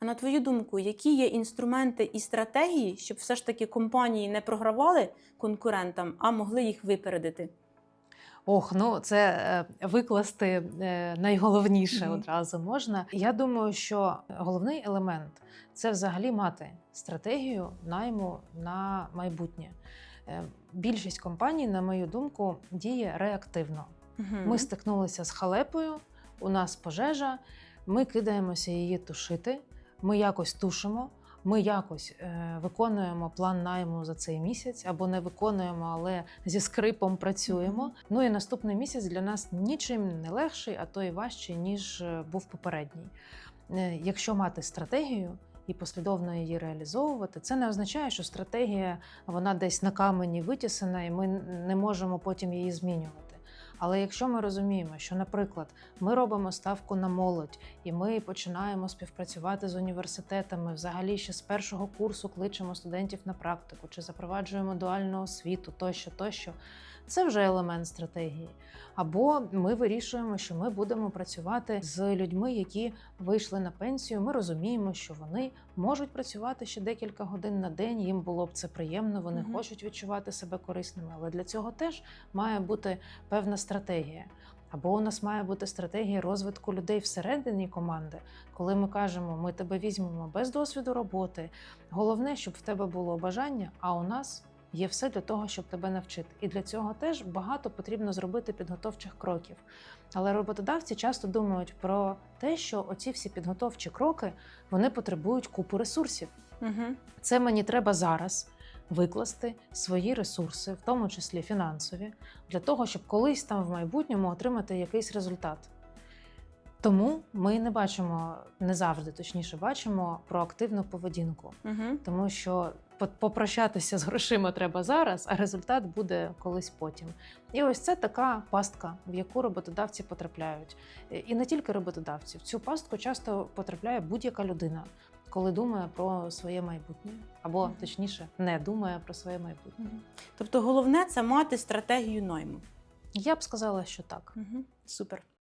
А на твою думку, які є інструменти і стратегії, щоб все ж таки компанії не програвали конкурентам, а могли їх випередити? Ох, ну це е, викласти е, найголовніше одразу можна. Я думаю, що головний елемент це взагалі мати стратегію найму на майбутнє. Е, Більшість компаній, на мою думку, діє реактивно. Ми стикнулися з халепою, у нас пожежа, ми кидаємося її тушити, ми якось тушимо, ми якось е, виконуємо план найму за цей місяць або не виконуємо, але зі скрипом працюємо. Ну і наступний місяць для нас нічим не легший, а то і важчий, ніж е, був попередній. Е, Якщо мати стратегію. І послідовно її реалізовувати, це не означає, що стратегія вона десь на камені витісена, і ми не можемо потім її змінювати. Але якщо ми розуміємо, що, наприклад, ми робимо ставку на молодь, і ми починаємо співпрацювати з університетами, взагалі ще з першого курсу кличемо студентів на практику чи запроваджуємо дуальну освіту, тощо, тощо, це вже елемент стратегії. Або ми вирішуємо, що ми будемо працювати з людьми, які вийшли на пенсію. Ми розуміємо, що вони можуть працювати ще декілька годин на день. Їм було б це приємно, вони Мгм. хочуть відчувати себе корисними. Але для цього теж має бути певна стратегія. Або у нас має бути стратегія розвитку людей всередині команди, коли ми кажемо, ми тебе візьмемо без досвіду роботи. Головне, щоб в тебе було бажання, а у нас є все для того, щоб тебе навчити. І для цього теж багато потрібно зробити підготовчих кроків. Але роботодавці часто думають про те, що оці всі підготовчі кроки вони потребують купу ресурсів. Угу. Це мені треба зараз викласти свої ресурси, в тому числі фінансові, для того, щоб колись там в майбутньому отримати якийсь результат. Тому ми не бачимо, не завжди точніше бачимо проактивну поведінку, Угу. тому що по- попрощатися з грошима треба зараз, а результат буде колись потім. І ось це така пастка, в яку роботодавці потрапляють. І не тільки роботодавці, в цю пастку часто потрапляє будь-яка людина, коли думає про своє майбутнє, або точніше, не думає про своє майбутнє. Тобто головне це мати стратегію найму. Я б сказала, що так. Угу. Супер.